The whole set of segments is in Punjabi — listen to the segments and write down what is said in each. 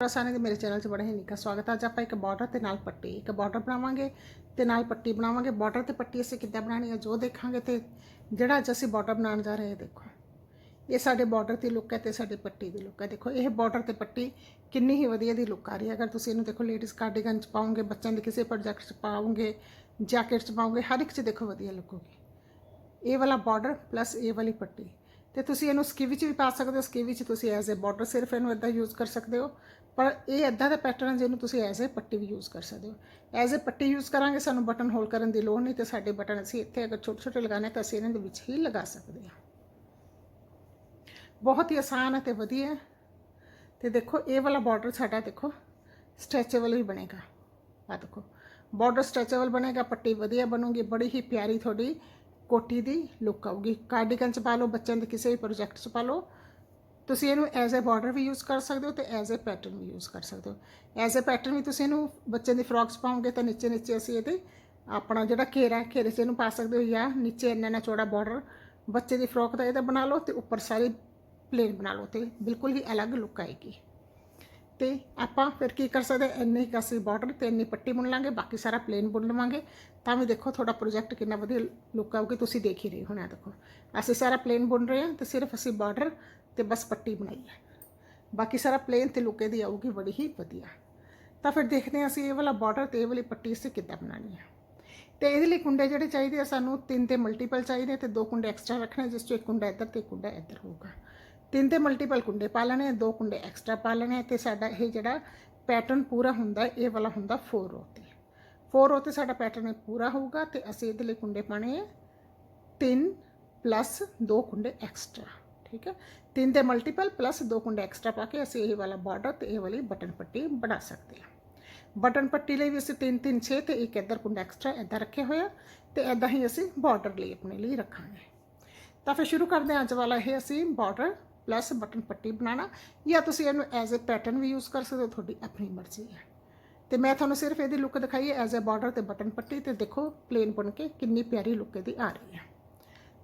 ਰਸਾਨੇ ਦੇ ਮੇਰੇ ਚੈਨਲ 'ਚ ਬੜਾ ਹੀ ਨਿੱਘਾ ਸਵਾਗਤ ਹੈ ਅੱਜ ਆਪਾਂ ਇੱਕ ਬਾਰਡਰ ਤੇ ਨਾਲ ਪੱਟੀ, ਇੱਕ ਬਾਰਡਰ ਬਣਾਵਾਂਗੇ ਤੇ ਨਾਲ ਪੱਟੀ ਬਣਾਵਾਂਗੇ। ਬਾਰਡਰ ਤੇ ਪੱਟੀ ਅਸੀਂ ਕਿੱਦਾਂ ਬਣਾਉਣੀ ਹੈ ਜੋ ਦੇਖਾਂਗੇ ਤੇ ਜਿਹੜਾ ਅੱਜ ਅਸੀਂ ਬਾਰਡਰ ਬਣਾਉਣ ਜਾ ਰਹੇ ਹਾਂ ਦੇਖੋ। ਇਹ ਸਾਡੇ ਬਾਰਡਰ ਦੀ ਲੁੱਕ ਹੈ ਤੇ ਸਾਡੀ ਪੱਟੀ ਦੀ ਲੁੱਕ ਹੈ। ਦੇਖੋ, ਇਹ ਬਾਰਡਰ ਤੇ ਪੱਟੀ ਕਿੰਨੀ ਹੀ ਵਧੀਆ ਦੀ ਲੁੱਕ ਆ ਰਹੀ ਹੈ। ਅਗਰ ਤੁਸੀਂ ਇਹਨੂੰ ਦੇਖੋ ਲੇਡੀਜ਼ ਕਾਰਡੀਗਨ 'ਚ ਪਾਓਗੇ ਬੱਚਿਆਂ ਦੇ ਕਿਸੇ ਪ੍ਰੋਜੈਕਟ 'ਚ ਪਾਉਂਗੇ ਜੈਕਟ 'ਚ ਪਾਓਗੇ ਹਰ ਇੱਕ 'ਚ ਦੇਖੋ ਵਧੀਆ ਲੱਗੂਗੀ ਇਹ ਵਾਲਾ ਬਾਰਡਰ ਪਲੱਸ ਇਹ ਵਾਲੀ ਪੱਟੀ। ਤੇ ਤੁਸੀਂ ਇਹਨੂੰ ਸਕੀ ਵਿੱਚ ਵੀ ਪਾ ਸਕਦੇ ਹੋ ਸਕੀ ਵਿੱਚ ਤੁਸੀਂ ਐਜ਼ ਅ ਬਾਰਡਰ ਸਿਰਫ ਇਹਨੂੰ ਇਦਾਂ ਯੂਜ਼ ਕਰ ਸਕਦੇ ਹੋ। ਪਰ ਇਹ ਇਦਾਂ ਦਾ ਪੈਟਰਨ ਹੈ ਜਿਹਨੂੰ ਤੁਸੀਂ as a Patti we use ਕਰ ਸਕਦੇ ਹੋ। ਐਜ਼ ਅ ਪੱਟੀ ਯੂਜ਼ ਕਰਾਂਗੇ, ਸਾਨੂੰ ਬਟਨ ਹੋਲ ਕਰਨ ਦੀ ਲੋੜ ਨਹੀਂ ਤੇ ਸਾਡੇ ਬਟਨ ਅਸੀਂ ਇੱਥੇ ਅਗਰ ਛੋਟੇ ਛੋਟੇ ਲਗਾਣੇ ਤਾਂ ਅਸੀਂ ਇਹਨਾਂ ਦੇ ਵਿੱਚ ਹੀ ਲਗਾ ਸਕਦੇ ਹਾਂ। ਬਹੁਤ ਹੀ ਆਸਾਨ ਹੈ ਤੇ ਵਧੀਆ ਹੈ। ਤੇ ਦੇਖੋ, ਇਹ ਵਾਲਾ ਬਾਰਡਰ ਸਾਡਾ ਦੇਖੋ ਸਟ੍ਰੈਚੇਬਲ ਹੀ ਬਣੇਗਾ। ਆ ਦੇਖੋ ਬਾਰਡਰ ਸਟ੍ਰੈਚੇਬਲ ਬਣੇਗਾ, ਪੱਟੀ ਵਧੀਆ ਬਣੂਗੀ, ਬੜੀ ਹੀ ਪਿਆਰੀ ਤੁਹਾਡੀ ਕੋਟੀ ਦੀ ਲੁੱਕ ਆਊਗੀ। ਕਾਰਡੀਗਨ ਚ ਪਾ ਲਓ, ਬੱਚਿਆਂ ਦੇ ਕਿਸੇ ਵੀ ਪ੍ਰੋਜੈਕਟ ਚ ਪਾ ਲਓ। ਤੁਸੀਂ ਇਹਨੂੰ ਐਜ਼ ਅ ਬਾਰਡਰ ਵੀ ਯੂਜ਼ ਕਰ ਸਕਦੇ ਹੋ ਤੇ ਐਜ਼ ਅ ਪੈਟਰਨ ਵੀ ਯੂਜ਼ ਕਰ ਸਕਦੇ ਹੋ। ਐਜ਼ ਅ ਪੈਟਰਨ ਵੀ ਤੁਸੀਂ ਇਹਨੂੰ ਬੱਚਿਆਂ ਦੀ ਫਰੋਕਸ ਪਾਓਗੇ ਤਾਂ ਨੀਚੇ ਨੀਚੇ ਅਸੀਂ ਇਹਦੇ ਆਪਣਾ ਜਿਹੜਾ ਘੇਰਾ, ਘੇਰੇ 'ਚ ਇਹਨੂੰ ਪਾ ਸਕਦੇ ਹੋ ਜਾਂ ਨੀਚੇ ਇੰਨਾ ਨਾ ਚੌੜਾ ਬਾਰਡਰ ਬੱਚੇ ਦੀ ਫਰੋਕ ਦਾ ਇਹਦਾ ਬਣਾ ਲਓ ਤੇ ਉੱਪਰ ਸਾਰੀ ਪਲੇਨ ਬਣਾ ਲਓ ਤੇ ਬਿਲਕੁਲ ਹੀ ਅਲੱਗ ਲੁੱਕ ਆਏਗੀ। ਤੇ ਆਪਾਂ ਫਿਰ ਕੀ ਕਰ ਸਕਦੇ ਇੰਨੇ ਹੀ ਅਸੀਂ ਬਾਰਡਰ ਤੇ ਇੰਨੀ ਪੱਟੀ ਬੁਣ ਲਾਂਗੇ ਬਾਕੀ ਸਾਰਾ ਪਲੇਨ ਬੁਣ ਲਵਾਂਗੇ ਤਾਂ ਵੀ ਦੇਖੋ ਤੁਹਾਡਾ ਪ੍ਰੋਜੈਕਟ ਕਿੰਨਾ ਵਧੀਆ ਲੁੱਕ ਆਊਗੀ ਤੁਸੀਂ ਦੇਖ ਹੀ ਰਹੇ ਹੋ ਨਾ ਦੇਖੋ ਅਸੀਂ ਸਾਰਾ ਪਲੇਨ ਬੁਣ ਰਹੇ ਹਾਂ ਤੇ ਸਿਰਫ ਅਸੀਂ ਬਾਰਡਰ ਤੇ ਬਸ ਪੱਟੀ ਬਣਾਈ ਹੈ ਬਾਕੀ ਸਾਰਾ ਪਲੇਨ ਤੇ ਲੁੱਕ ਇਹਦੀ ਆਊਗੀ ਬੜੀ ਹੀ ਵਧੀਆ ਤਾਂ ਫਿਰ ਦੇਖਦੇ ਹਾਂ ਅਸੀਂ ਇਹ ਵਾਲਾ ਬਾਰਡਰ ਤੇ ਇਹ ਵਾਲੀ ਪੱਟੀ ਅਸੀਂ ਕਿੱਦਾਂ ਬਣਾਉਣੀ ਹੈ ਤੇ ਇਹਦੇ ਲਈ ਕੁੰਡੇ ਜਿਹੜੇ ਚਾਹੀਦੇ ਆ ਸਾਨੂੰ ਤਿੰਨ ਤੇ ਮਲਟੀਪਲ ਚਾਹੀਦੇ ਤੇ ਦੋ ਕੁੰਡੇ ਐਕਸਟਰਾ ਰੱਖਣੇ ਜਿਸ 'ਚ ਇੱਕ ਕੁੰਡਾ ਇੱਧਰ ਤੇ ਇੱਕ ਕੁੰਡਾ ਇੱਧਰ ਹੋਊਗਾ ਤਿੰਨ ਤੇ ਮਲਟੀਪਲ ਕੁੰਡੇ ਪਾ ਲੈਣੇ ਦੋ ਕੁੰਡੇ ਐਕਸਟਰਾ ਪਾ ਲੈਣੇ ਆ ਤੇ ਸਾਡਾ ਇਹ ਜਿਹੜਾ ਪੈਟਰਨ ਪੂਰਾ ਹੁੰਦਾ ਇਹ ਵਾਲਾ ਹੁੰਦਾ 4 ਰੋ ਤੇ। 4 ਰੋ ਤੇ ਸਾਡਾ ਪੈਟਰਨ ਪੂਰਾ ਹੋਊਗਾ ਤੇ ਅਸੀਂ ਇਹਦੇ ਲਈ ਕੁੰਡੇ ਪਾਣੇ ਆ ਤਿੰਨ ਪਲੱਸ ਦੋ ਕੁੰਡੇ ਐਕਸਟਰਾ ਠੀਕ ਹੈ? ਤਿੰਨ ਦੇ ਮਲਟੀਪਲ ਪਲੱਸ ਦੋ ਕੁੰਡੇ ਐਕਸਟਰਾ ਪਾ ਕੇ ਅਸੀਂ ਇਹ ਵਾਲਾ ਬਾਰਡਰ ਤੇ ਇਹ ਵਾਲੀ ਬਟਨ ਪੱਟੀ ਬਣਾ ਸਕਦੇ ਹਾਂ। ਬਟਨ ਪੱਟੀ ਲਈ ਵੀ ਅਸੀਂ ਤਿੰਨ ਤਿੰਨ 6 ਤੇ ਇੱਕ ਇੱਧਰ ਕੁੰਡਾ ਐਕਸਟਰਾ ਇੱਦਾਂ ਰੱਖੇ ਹੋਇਆ ਤੇ ਐਦਾਂ ਹੀ ਅਸੀਂ ਬਾਰਡਰ ਲਈ ਆਪਣੇ ਲਈ ਰੱਖਾਂਗੇ। ਤਾਂ ਫਿਰ ਸ਼ੁਰੂ ਕਰਦੇ ਹਾਂ, ਅੱਜ ਵਾਲਾ ਇਹ ਅਸੀਂ ਬਾਰਡਰ ਪਲੱਸ ਬਟਨ ਪੱਟੀ ਬਣਾਉਣਾ ਜਾਂ ਤੁਸੀਂ ਇਹਨੂੰ ਐਜ਼ ਅ ਪੈਟਰਨ ਵੀ ਯੂਜ਼ ਕਰ ਸਕਦੇ ਹੋ, ਤੁਹਾਡੀ ਆਪਣੀ ਮਰਜ਼ੀ ਹੈ। ਤੇ ਮੈਂ ਤੁਹਾਨੂੰ ਸਿਰਫ ਇਹਦੀ ਲੁੱਕ ਦਿਖਾਈ ਹੈ ਐਜ਼ ਅ ਬਾਰਡਰ ਤੇ ਬਟਨ ਪੱਟੀ ਤੇ ਦੇਖੋ ਪਲੇਨ ਬਣ ਕੇ ਕਿੰਨੀ ਪਿਆਰੀ ਲੁੱਕ ਇਹਦੀ ਆ ਰਹੀ ਹੈ।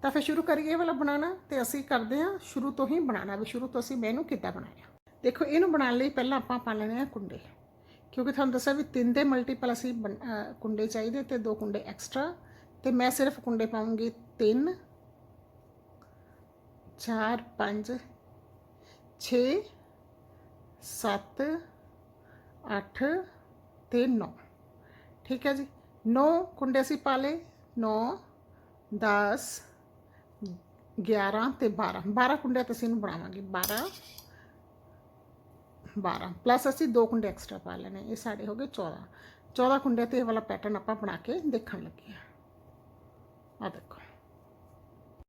ਤਾਂ ਫਿਰ ਸ਼ੁਰੂ ਕਰੀਏ ਇਹ ਵਾਲਾ ਬਣਾਉਣਾ ਤੇ ਅਸੀਂ ਕਰਦੇ ਹਾਂ ਸ਼ੁਰੂ ਤੋਂ ਹੀ ਬਣਾਉਣਾ ਵੀ ਸ਼ੁਰੂ ਤੋਂ ਅਸੀਂ ਮੈਨੂੰ ਕਿੱਦਾਂ ਬਣਾਇਆ। ਦੇਖੋ ਇਹਨੂੰ ਬਣਾਉਣ ਲਈ ਪਹਿਲਾਂ ਆਪਾਂ ਪਾ ਲੈਣੇ ਆ ਕੁੰਡੇ, ਕਿਉਂਕਿ ਤੁਹਾਨੂੰ ਦੱਸਿਆ ਵੀ ਤਿੰਨ ਦੇ ਮਲਟੀਪਲ ਅਸੀਂ ਬਣ- ਕੁੰਡੇ ਚਾਹੀਦੇ ਤੇ ਦੋ ਕੁੰਡੇ ਐਕਸਟਰਾ ਤੇ ਮੈਂ ਸਿਰਫ ਕੁੰਡੇ ਪਾਉਂਗੀ ਤਿੰਨ 4 5 6 7 8 ਤੇ 9 ਠੀਕ ਹੈ ਜੀ 9 ਕੁੰਡੇ ਅਸੀਂ ਪਾ ਲਏ 9 10 11 ਤੇ 12 12 ਕੁੰਡੇ ਤੇ ਅਸੀਂ ਇਹਨੂੰ ਬਣਾਵਾਂਗੇ 12 12 ਪਲੱਸ ਅਸੀਂ ਦੋ ਕੁੰਡੇ ਐਕਸਟਰਾ ਪਾ ਲੈਣੇ ਇਹ ਸਾਡੇ ਹੋ ਗਏ 14 14 ਕੁੰਡੇ ਤੇ ਇਹ ਵਾਲਾ ਪੈਟਰਨ ਆਪਾਂ ਬਣਾ ਕੇ ਦੇਖਣ ਲੱਗੇ ਆ ਆ ਦੇਖੋ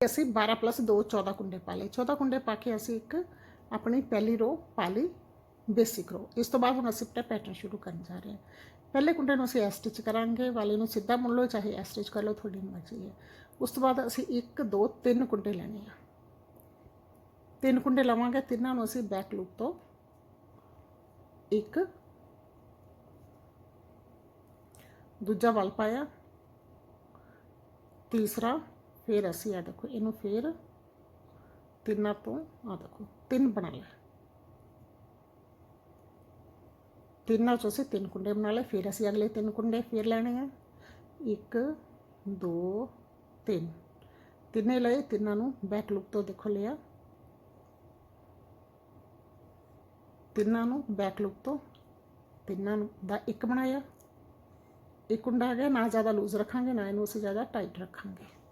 ਅਸੀਂ 12 ਪਲੱਸ 2 14 ਕੁੰਡੇ ਪਾ ਲਏ 14 ਕੁੰਡੇ ਪਾ ਕੇ ਅਸੀਂ ਇੱਕ ਆਪਣੀ ਪਹਿਲੀ ਰੋ ਪਾ ਲਈ ਬੇਸਿਕ ਰੋ ਇਸ ਤੋਂ ਬਾਅਦ ਹੁਣ ਅਸੀਂ ਆਪਣਾ ਪੈਟਰਨ ਸ਼ੁਰੂ ਕਰਨ ਜਾ ਰਹੇ ਹਾਂ ਪਹਿਲੇ ਕੁੰਡੇ ਨੂੰ ਅਸੀਂ ਐ ਸਟਿਚ ਕਰਾਂਗੇ ਵਾਲੇ ਨੂੰ ਸਿੱਧਾ ਮੁੜ ਲਓ ਚਾਹੇ ਐ ਸਟਿਚ ਕਰ ਲਓ ਤੁਹਾਡੀ ਮਰਜ਼ੀ ਹੈ ਉਸ ਤੋਂ ਬਾਅਦ ਅਸੀਂ 1 2 3 ਕੁੰਡੇ ਲੈਣੇ ਆ ਤਿੰਨ ਕੁੰਡੇ ਲਵਾਂਗੇ ਤਿੰਨਾਂ ਨੂੰ ਅਸੀਂ ਬੈਕ ਲੂਪ ਤੋਂ ਇੱਕ ਦੂਜਾ ਵੱਲ ਪਾਇਆ ਤੀਸਰਾ ਫਿਰ ਅਸੀਂ ਆ ਦੇਖੋ ਇਹਨੂੰ ਫਿਰ ਤਿੰਨਾਂ ਤੋਂ ਆ ਦੇਖੋ ਤਿੰਨ ਬਣਾ ਲਏ। ਤਿੰਨਾਂ ਚੋਂ ਅਸੀਂ, ਤਿੰਨ ਕੁੰਡੇ ਬਣਾ ਲਏ, ਫਿਰ ਅਸੀਂ ਅਗਲੇ ਤਿੰਨ ਕੁੰਡੇ ਫਿਰ ਲੈਣੇ ਆ। ਇੱਕ, ਦੋ, ਤਿੰਨ। ਤਿੰਨੇ ਲਏ, ਤਿੰਨਾਂ ਨੂੰ ਬੈਕ ਲੁੱਕ ਤੋਂ ਦੇਖੋ ਲਿਆ। ਤਿੰਨਾਂ ਨੂੰ ਬੈਕ ਲੁੱਕ ਤੋਂ, ਤਿੰਨਾਂ ਨੂੰ ਦਾ ਇੱਕ ਬਣਾਇਆ। ਇੱਕ ਕੁੰਡਾ ਆ ਗਿਆ, ਨਾ ਜ਼ਿਆਦਾ ਲੂਜ਼ ਰੱਖਾਂਗੇ, ਨਾ ਇਹਨੂੰ ਅਸੀਂ ਜ਼ਿਆਦਾ ਟਾਈਟ ਰੱਖਾਂਗੇ।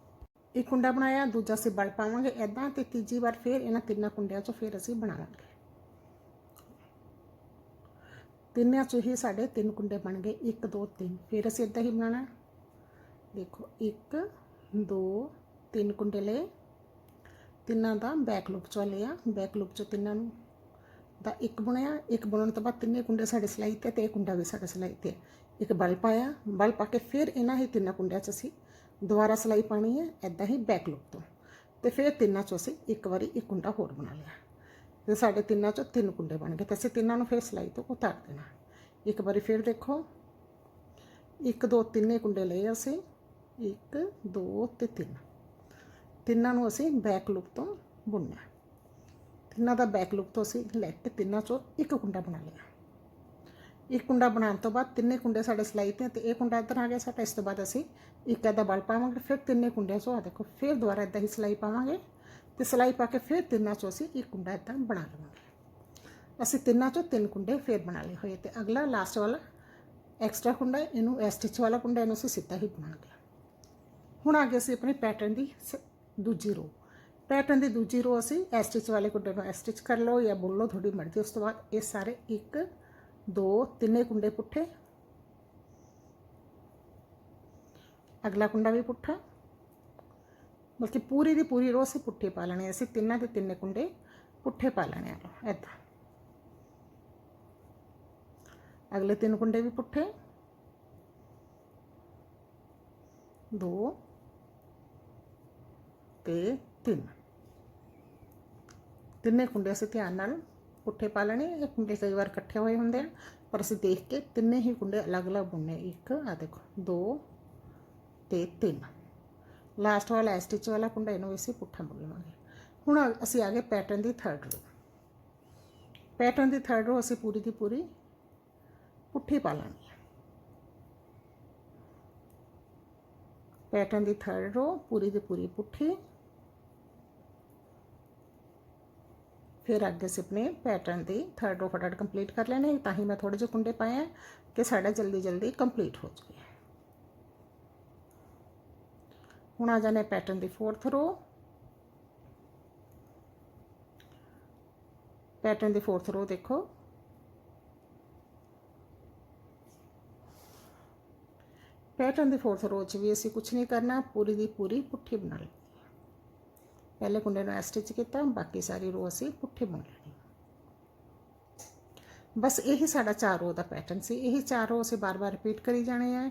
ਇੱਕ ਕੁੰਡਾ ਬਣਾਇਆ, ਦੂਜਾ ਅਸੀਂ ਬਲ ਪਾਵਾਂਗੇ ਐਦਾਂ ਤੇ ਤੀਜੀ ਵਾਰ ਫਿਰ ਇਹਨਾਂ ਤਿੰਨਾਂ ਕੁੰਡਿਆਂ ਚੋਂ ਫਿਰ ਅਸੀਂ ਬਣਾਵਾਂਗੇ ਤਿੰਨਾਂ ਚੋਂ ਹੀ ਸਾਡੇ ਤਿੰਨ ਕੁੰਡੇ ਬਣ ਗਏ 1 2 3 ਫਿਰ ਅਸੀਂ ਇਦਾਂ ਹੀ ਬਣਾਉਣਾ। ਦੇਖੋ 1 2 3 ਕੁੰਡੇ ਲਏ। ਤਿੰਨਾਂ ਦਾ ਬੈਕ ਲੁੱਪ ਚੋਂ ਲਿਆ ਬੈਕ ਲੁੱਪ ਚੋਂ ਤਿੰਨਾਂ ਨੂੰ ਦਾ ਇੱਕ ਬੁਣਿਆ, ਇੱਕ ਬੁਣਨ ਤੋਂ ਬਾਅਦ ਤਿੰਨੇ ਕੁੰਡੇ ਸਾਡੇ ਸਿਲਾਈ ਤੇ ਤੇ ਇਹ ਕੁੰਡਾ ਵੀ ਸਾਡੇ ਸਿਲਾਈ ਤੇ। ਇੱਕ ਬਲ ਪਾਇਆ, ਬਲ ਪਾ ਕੇ ਫਿਰ ਇਹਨਾਂ ਹੀ ਤਿੰਨਾਂ ਕੁੰਡਿਆਂ 'ਚ ਅਸੀਂ ਦੁਬਾਰਾ ਸਿਲਾਈ ਪਾਣੀ ਹੈ ਐਦਾਂ ਹੀ ਬੈਕ ਲੁੱਪ ਤੋਂ। ਤੇ ਫਿਰ ਤਿੰਨਾਂ 'ਚੋਂ ਅਸੀਂ ਇੱਕ ਵਾਰੀ ਇੱਕ ਕੁੰਡਾ ਹੋਰ ਬਣਾ ਲਿਆ। ਤੇ ਸਾਡੇ ਤਿੰਨਾਂ 'ਚੋਂ ਤਿੰਨ ਕੁੰਡੇ ਬਣ ਗਏ। ਤੇ ਅਸੀਂ ਤਿੰਨਾਂ ਨੂੰ ਫਿਰ ਸਿਲਾਈ ਤੋਂ ਉਤਾਰ ਦੇਣਾ। ਇੱਕ ਵਾਰੀ ਫਿਰ ਦੇਖੋ। ਇੱਕ, ਦੋ, ਤਿੰਨੇ ਕੁੰਡੇ ਲਏ ਅਸੀਂ। ਇੱਕ, ਦੋ ਤੇ ਤਿੰਨ। ਤਿੰਨਾਂ ਨੂੰ ਅਸੀਂ ਬੈਕ ਲੁੱਕ ਤੋਂ ਬੁਣਨਾ। ਤਿੰਨਾਂ ਦਾ ਬੈਕ ਲੁੱਪ ਤੋਂ ਅਸੀਂ ਲੈ ਕੇ ਤਿੰਨਾਂ ਚੋਂ ਇੱਕ ਕੁੰਡਾ ਬਣਾ ਲਿਆ। ਇੱਕ ਕੁੰਡਾ ਬਣਾਉਣ ਤੋਂ ਬਾਅਦ ਤਿੰਨੇ ਕੁੰਡੇ ਸਾਡੇ ਸਿਲਾਈ ਤੇ ਆ ਤੇ ਇਹ ਕੁੰਡਾ ਇੱਧਰ ਆ ਗਿਆ ਸਾਡਾ, ਇਸ ਤੋਂ ਬਾਅਦ ਅਸੀਂ ਇੱਕ ਅੱਧਾ ਬਲ ਪਾਵਾਂਗੇ, ਫਿਰ ਤਿੰਨੇ ਕੁੰਡਿਆਂ ਚੋਂ ਆ ਦੇਖੋ, ਫਿਰ ਦੁਬਾਰਾ ਇਦਾਂ ਹੀ ਸਿਲਾਈ ਪਾਵਾਂਗੇ ਤੇ ਸਿਲਾਈ ਪਾ ਕੇ ਫਿਰ ਤਿੰਨਾਂ ਚੋਂ ਅਸੀਂ ਇੱਕ ਕੁੰਡਾ ਇਦਾਂ ਬਣਾ ਲਵਾਂਗੇ। ਅਸੀਂ ਤਿੰਨਾਂ ਚੋਂ ਤਿੰਨ ਕੁੰਡੇ ਫਿਰ ਬਣਾ ਲਏ ਹੋਏ ਤੇ ਅਗਲਾ ਲਾਸਟ ਵਾਲਾ ਐਕਸਟਰਾ ਕੁੰਡਾ ਇਹਨੂੰ ਇਹ ਸਟਿਚ ਵਾਲਾ ਕੁੰਡਾ, ਇਹਨੂੰ ਅਸੀਂ ਸਿੱਧਾ ਹੀ ਬਣਾਵਾਂਗੇ ਹੁਣ ਆ ਗਏ ਅਸੀਂ ਆਪਣੇ ਪੈਟਰਨ ਦੀ ਸ- ਦੂਜੀ ਰੋ ਪੈਟਰਨ ਦੀ ਦੂਜੀ ਰੋ ਅਸੀਂ ਐ ਸਟਿਚ ਵਾਲੇ ਕੁੰਡੇ ਨੂੰ ਐ ਸਟਿਚ ਕਰ ਲਓ ਜਾਂ ਬੁਣ ਲਓ, ਤੁਹਾਡੀ ਮਰਜ਼ੀ, ਉਸ ਤੋਂ ਬਾਅਦ ਇਹ ਸਾਰੇ ਇੱਕ ਦੋ, ਤਿੰਨੇ ਕੁੰਡੇ ਪੁੱਠੇ। ਅਗਲਾ ਕੁੰਡਾ ਵੀ ਪੁੱਠਾ। ਬਲਕਿ ਪੂਰੀ ਦੀ ਪੂਰੀ ਰੋ ਅਸੀਂ ਪੁੱਠੇ ਪਾ ਲੈਣੇ ਅਸੀਂ ਤਿੰਨਾਂ ਦੇ ਤਿੰਨੇ ਕੁੰਡੇ ਪੁੱਠੇ ਪਾ ਲੈਣੇ ਆ। ਐਦਾਂ ਅਗਲੇ ਤਿੰਨ ਕੁੰਡੇ ਵੀ ਪੁੱਠੇ। ਦੋ ਤੇ ਤਿੰਨ। ਤਿੰਨੇ ਕੁੰਡੇ ਅਸੀਂ ਧਿਆਨ ਨਾਲ ਪੁੱਠੇ ਪਾ ਲੈਣੇ, ਇਹ ਕੁੰਡੇ ਕਈ ਵਾਰ ਇਕੱਠੇ ਹੋਏ ਹੁੰਦੇ ਆ। ਪਰ ਅਸੀਂ ਦੇਖ ਕੇ ਤਿੰਨੇ ਹੀ ਕੁੰਡੇ ਅਲੱਗ-ਅਲੱਗ ਬੁਣਨੇ ਇੱਕ ਆ ਦੇਖੋ, ਦੋ ਤੇ ਤਿੰਨ। ਲਾਸਟ ਵਾਲਾ ਸਟਿਚ ਵਾਲਾ ਕੁੰਡਾ, ਇਹਨੂੰ ਅਸੀਂ ਪੁੱਠਾ ਬੁਣ ਲਵਾਂਗੇ ਹੁਣ ਅਸੀਂ ਆ ਗਏ ਪੈਟਰਨ ਦੀ ਥਰਡ ਰੋ ਪੈਟਰਨ ਦੀ ਥਰਡ ਰੋ ਅਸੀਂ ਪੂਰੀ ਦੀ ਪੂਰੀ ਪੁੱਠੀ ਪਾ ਲੈਣੀ ਪੈਟਰਨ ਦੀ ਥਰਡ ਰੋ ਪੂਰੀ ਦੀ ਪੂਰੀ ਪੁੱਠੀ। ਫਿਰ ਅੱਗੇ ਅਸੀਂ ਆਪਣੇ ਪੈਟਰਨ ਦੀ ਥਰਡ ਰੋ ਫਟਾਫਟ ਕੰਪਲੀਟ ਕਰ ਲੈਣੇ ਤਾਂ ਹੀ ਮੈਂ ਥੋੜੇ ਜਿਹੇ ਕੁੰਡੇ ਪਾਏ ਆ ਕਿ ਸਾਡਾ ਜਲਦੀ ਜਲਦੀ ਕੰਪਲੀਟ ਹੋ ਜਾਵੇ ਹੁਣ ਆ ਜਾਣੇ ਪੈਟਰਨ ਦੀ ਫੋਰਥ ਰੋ ਪੈਟਰਨ ਦੀ ਫੋਰਥ ਰੋ ਦੇਖੋ ਪੈਟਰਨ ਦੀ ਫੋਰਥ ਰੋ 'ਚ ਵੀ ਅਸੀਂ ਕੁਝ ਨਹੀਂ ਕਰਨਾ ਪੂਰੀ ਦੀ ਪੂਰੀ ਪੁੱਠੀ ਬਣਾ ਲੈਣੀ ਪਹਿਲੇ ਕੁੰਡੇ ਨੂੰ ਸਟਿਚ ਕੀਤਾ ਬਾਕੀ ਸਾਰੀ ਰੋ ਅਸੀਂ ਪੁੱਠੀ ਬੁਣ ਲੈਣੀ ਬਸ ਇਹੀ ਸਾਡਾ ਚਾਰ ਰੋ ਦਾ ਪੈਟਰਨ ਸੀ ਇਹੀ ਚਾਰ ਰੋ ਅਸੀਂ ਬਾਰ-ਬਾਰ ਰਿਪੀਟ ਕਰੀ ਜਾਣੇ ਆ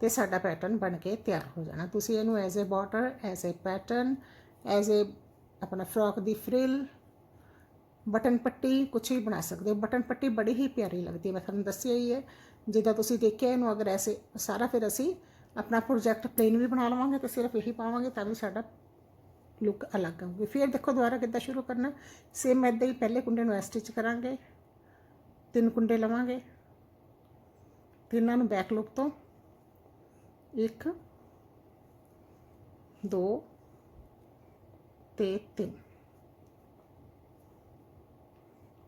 ਤੇ ਸਾਡਾ ਪੈਟਰਨ ਬਣ ਕੇ ਤਿਆਰ ਹੋ ਜਾਣਾ ਤੁਸੀਂ ਇਹਨੂੰ as a border as a pattern as a ਆਪਣਾ ਫਰੋਕ ਦੀ ਫ੍ਰਿਲ ਬਟਨ ਪੱਟੀ ਕੁਛ ਵੀ ਬਣਾ ਸਕਦੇ ਹੋ ਬਟਨ ਪੱਟੀ ਬੜੀ ਹੀ ਪਿਆਰੀ ਲੱਗਦੀ ਹੈ ਮੈਂ ਤੁਹਾਨੂੰ ਦੱਸਿਆ ਹੀ ਹੈ ਜਿੱਦਾਂ ਤੁਸੀਂ ਦੇਖਿਆ ਇਹਨੂੰ ਅਗਰ ਐਸੇ ਸਾਰਾ ਫਿਰ ਅਸੀਂ ਆਪਣਾ ਪ੍ਰੋਜੈਕਟ ਪਲੇਨ ਵੀ ਬਣਾ ਲਵਾਂਗੇ ਤੇ ਸਿਰਫ ਇਹੀ ਪਾਵਾਂਗੇ ਤਾਂ ਵੀ ਸਾਡਾ ਲੁੱਕ ਅਲੱਗ ਆਊਗੀ ਫਿਰ ਦੇਖੋ ਦੁਬਾਰਾ ਕਿੱਦਾਂ ਸ਼ੁਰੂ ਕਰਨਾ। ਸੇਮ ਐਦਾਂ ਹੀ ਪਹਿਲੇ ਕੁੰਡੇ ਨੂੰ ਸਟਿਚ ਕਰਾਂਗੇ। ਤਿੰਨ ਕੁੰਡੇ ਲਵਾਂਗੇ। ਤਿੰਨਾਂ ਨੂੰ ਬੈਕ ਲੁੱਕ ਤੋਂ। ਇੱਕ, ਦੋ ਤੇ ਤਿੰਨ।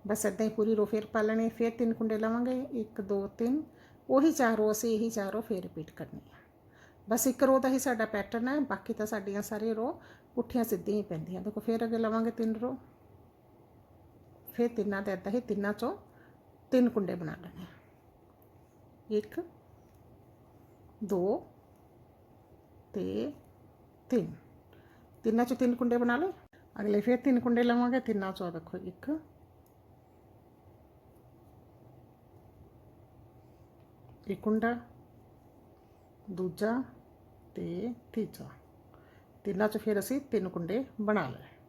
ਬਸ ਏਦਾਂ ਹੀ ਪੂਰੀ ਰੋ ਫੇਰ ਪਾ ਲੈਣੀ। ਫਿਰ ਤਿੰਨ ਕੁੰਡੇ ਲਵਾਂਗੇ। 1 2 3 ਉਹੀ ਚਾਰ ਰੋ ਅਸੀਂ ਇਹੀ ਚਾਰ ਰੋ ਫੇਰ ਰਿਪੀਟ ਕਰਨੀ ਆ। ਬਸ ਇੱਕ ਰੋ ਦਾ ਹੀ ਸਾਡਾ ਪੈਟਰਨ ਹੈ ਬਾਕੀ ਤਾਂ ਸਾਡੀਆਂ ਸਾਰੀਆਂ ਰੋ ਪੁੱਠੀਆਂ ਸਿੱਧੀਆਂ ਹੀ ਪੈਂਦੀਆਂ। ਦੇਖੋ, ਫਿਰ ਅੱਗੇ ਲਵਾਂਗੇ ਤਿੰਨ ਰੋ। ਫਿਰ ਤਿੰਨਾਂ ਦੇ ਏਦਾਂ ਹੀ ਤਿੰਨਾਂ ਚੋਂ ਤਿੰਨ ਕੁੰਡੇ ਬਣਾ ਲੈਣੇ ਆ। ਇੱਕ, ਦੋ ਤੇ ਤਿੰਨ। ਤਿੰਨਾਂ ਚੋਂ ਤਿੰਨ ਕੁੰਡੇ ਬਣਾ ਲਏ। ਅਗਲੇ ਫਿਰ ਤਿੰਨ ਕੁੰਡੇ ਲਵਾਂਗੇ। ਤਿੰਨਾਂ ਚੋਂ ਦੇਖੋ, ਇੱਕ ਇੱਕ ਕੁੰਡਾ, ਦੂਜਾ ਤੇ ਤੀਜਾ। ਤਿੰਨਾਂ ਚ ਫਿਰ ਅਸੀਂ ਤਿੰਨ ਕੁੰਡੇ ਬਣਾ ਲਏ।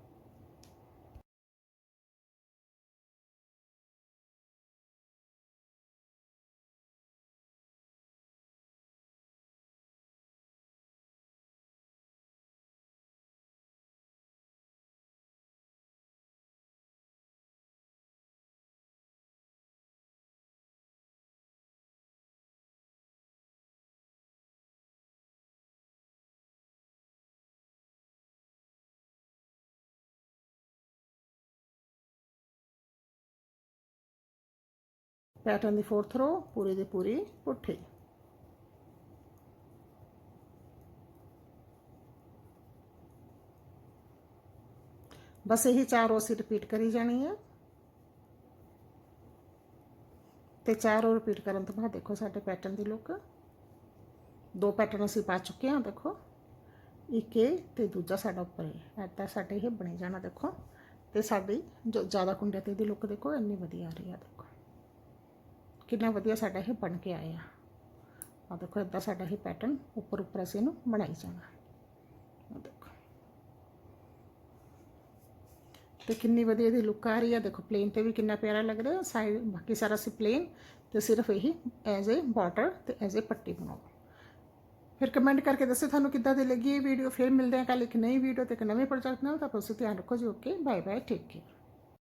ਪੈਟਰਨ ਦੀ ਫੋਰਥ ਰੋ ਪੂਰੀ ਦੀ ਪੂਰੀ ਪੁੱਠੀ ਬਸ ਇਹੀ ਚਾਰ ਰੋ ਅਸੀਂ ਰਿਪੀਟ ਕਰੀ ਜਾਣੀ ਹੈ ਤੇ ਚਾਰ ਰੋ ਰਿਪੀਟ ਕਰਨ ਤੋਂ ਬਾਅਦ ਦੇਖੋ ਸਾਡੇ ਪੈਟਰਨ ਦੀ ਲੁੱਕ ਦੋ ਪੈਟਰਨ ਅਸੀਂ ਪਾ ਚੁੱਕੇ ਹਾਂ ਦੇਖੋ ਇੱਕ ਇਹ ਤੇ ਦੂਜਾ ਸਾਡਾ ਉੱਪਰ ਹੈ ਐਦਾਂ ਸਾਡੇ ਇਹ ਬਣੇ ਜਾਣਾ ਦੇਖੋ ਤੇ ਸਾਡੀ ਜੋ ਜ਼ਿਆਦਾ ਕੁੰਡੇ ਤੇ ਦੀ ਲੁੱਕ ਦੇਖੋ ਇੰਨੀ ਵਧੀਆ ਆ ਰਹੀ ਆ ਦੇਖੋ ਕਿੰਨਾ ਵਧੀਆ ਸਾਡਾ ਇਹ ਬਣ ਕੇ ਆਇਆ। ਆ ਦੇਖੋ ਇਦਾਂ ਸਾਡਾ ਇਹ ਪੈਟਰਨ ਉੱਪਰ ਉੱਪਰ ਅਸੀਂ ਇਹਨੂੰ ਬਣਾਈ ਜਾਣਾ। ਆ ਦੇਖੋ। ਤੇ ਕਿੰਨੀ ਵਧੀਆ ਇਹਦੀ ਲੁੱਕ ਆ ਰਹੀ ਆ। ਦੇਖੋ ਪਲੇਨ ਤੇ ਵੀ ਕਿੰਨਾ ਪਿਆਰਾ ਲੱਗਦਾ ਰਿਹਾ। ਸਾਈਡ ਬਾਕੀ ਸਾਰਾ ਸੀ ਪਲੇਨ ਤੇ ਸਿਰਫ ਇਹੀ ਐਜ਼ ਅ ਬਾਰਡਰ ਤੇ ਐਜ਼ ਅ ਪੱਟੀ ਬਣਾਓ। ਫਿਰ ਕਮੈਂਟ ਕਰਕੇ ਦੱਸੋ ਤੁਹਾਨੂੰ ਕਿੱਦਾਂ ਦੀ ਲੱਗੀ ਇਹ ਵੀਡੀਓ ਫਿਰ ਮਿਲਦੇ ਹਾਂ ਕੱਲ ਇੱਕ ਨਈ ਵੀਡੀਓ ਤੇ ਇੱਕ ਨਵੇਂ ਪ੍ਰੋਜੈਕਟ ਨਾਲ। ਤਾਂ ਤੁਸੀਂ ਧਿਆਨ ਰੱਖੋ ਜੀ okay bye bye take care